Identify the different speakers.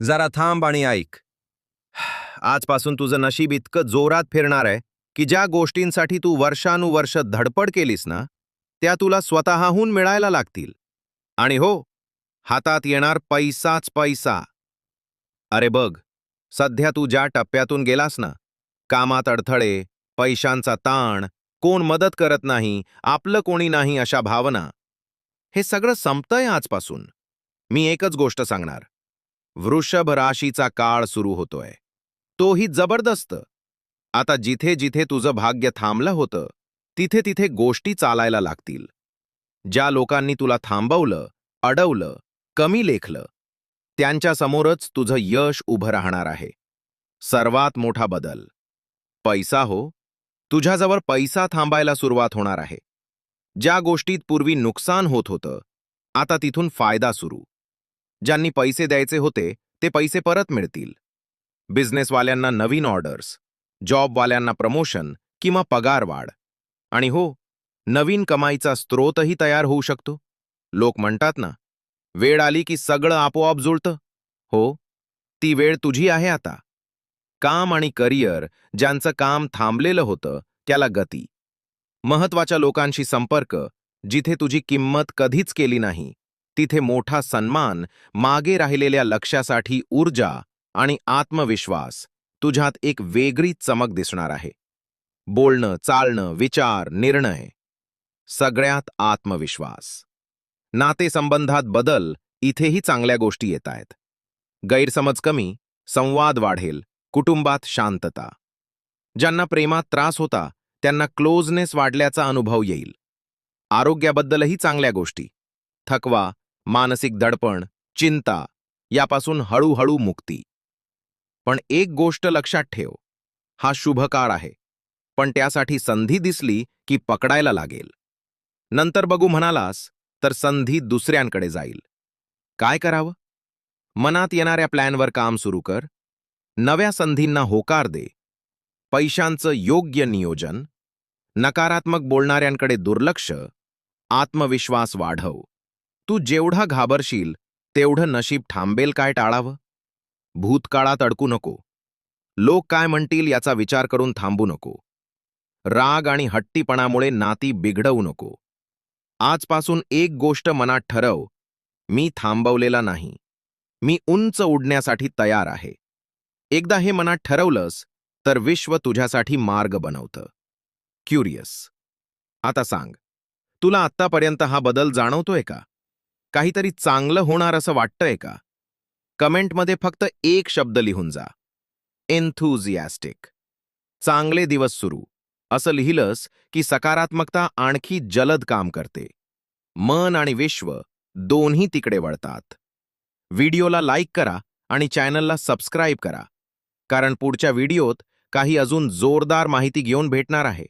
Speaker 1: जरा थांब आणि ऐक. आजपासून तुझं नशीब इतकं जोरात फिरणार आहे की ज्या गोष्टींसाठी तू वर्षानुवर्ष धडपड केलीस ना त्या तुला स्वतःहून मिळायला लागतील. आणि हो हातात येणार पैसाच पैसा. अरे बघ सध्या तू ज्या टप्प्यातून गेलास ना कामात अडथळे पैशांचा ताण कोण मदत करत नाही आपलं कोणी नाही अशा भावना हे सगळं संपतंय आजपासून. मी एकच गोष्ट सांगणार. वृषभ राशीचा काळ सुरू होतोय. तोही जबरदस्त. आता जिथे जिथे तुझं भाग्य थांबलं होतं तिथे तिथे गोष्टी चालायला लागतील. ज्या लोकांनी तुला थांबवलं अडवलं कमी लेखलं त्यांच्यासमोरच तुझं यश उभं राहणार आहे. सर्वात मोठा बदल. पैसा हो. तुझ्याजवळ पैसा थांबायला सुरुवात होणार आहे. ज्या गोष्टीत पूर्वी नुकसान होत होतं आता तिथून फायदा सुरू. ज्यांनी पैसे द्यायचे होते ते पैसे परत मिळतील. बिझनेसवाल्यांना नवीन ऑर्डर्स जॉबवाल्यांना प्रमोशन किंवा पगार वाढ. आणि हो नवीन कमाईचा स्रोतही तयार होऊ शकतो. लोक म्हणतात ना वेळ आली की सगळं आपोआप जुळतं. हो ती वेळ तुझी आहे आता. काम आणि करिअर ज्यांचं काम थांबलेलं होतं त्याला गती. महत्त्वाच्या लोकांशी संपर्क जिथे तुझी किंमत कधीच केली नाही तिथे मोठा सन्मान मागे राहिलेल्या लक्ष्यासाठी ऊर्जा आणि आत्मविश्वास तुझ्यात एक वेगळी चमक दिसणार आहे. बोलणं चालणं विचार निर्णय सगळ्यात आत्मविश्वास. नातेसंबंधात बदल इथेही चांगल्या गोष्टी येत आहेत. गैरसमज कमी संवाद वाढेल कुटुंबात शांतता. ज्यांना प्रेमात त्रास होता त्यांना क्लोजनेस वाढल्याचा अनुभव येईल. आरोग्याबद्दलही चांगल्या गोष्टी. थकवा मानसिक दडपण चिंता यापासून हळूहळू मुक्ती. पण एक गोष्ट लक्षात ठेव हा शुभ काळ आहे पण त्यासाठी संधी दिसली की पकडायला लागेल. नंतर बघू म्हणालास तर संधी दुसऱ्यांकडे जाईल. काय करावं? मनात येणाऱ्या प्लॅनवर काम सुरू कर नव्या संधींना होकार दे पैशांचं योग्य नियोजन नकारात्मक बोलणाऱ्यांकडे दुर्लक्ष आत्मविश्वास वाढव. तू जेवढा घाबरशील तेवढं नशीब थांबेल काय टाळावं? भूतकाळात अडकू नको. लोक काय म्हणतील याचा विचार करून थांबू नको. राग आणि हट्टीपणामुळे नाती बिघडवू नको. आजपासून एक गोष्ट मनात ठरव मी थांबवलेला नाही. मी उंच उडण्यासाठी तयार आहे. एकदा हे मनात ठरवलंस तर विश्व तुझ्यासाठी मार्ग बनवतं. क्युरियस. आता सांग तुला आत्तापर्यंत हा बदल जाणवतोय का? काहीतरी चांगलं होणार असं वाटतंय का? कमेंटमध्ये फक्त एक शब्द लिहून जा. एन्थुझियास्टिक चांगले दिवस सुरू. असं लिहिलंस की सकारात्मकता आणखी जलद काम करते. मन आणि विश्व दोन्ही तिकडे वळतात. व्हिडिओला लाईक करा आणि चॅनलला सबस्क्राईब करा. कारण पुढच्या व्हिडिओत काही अजून जोरदार माहिती घेऊन भेटणार आहे.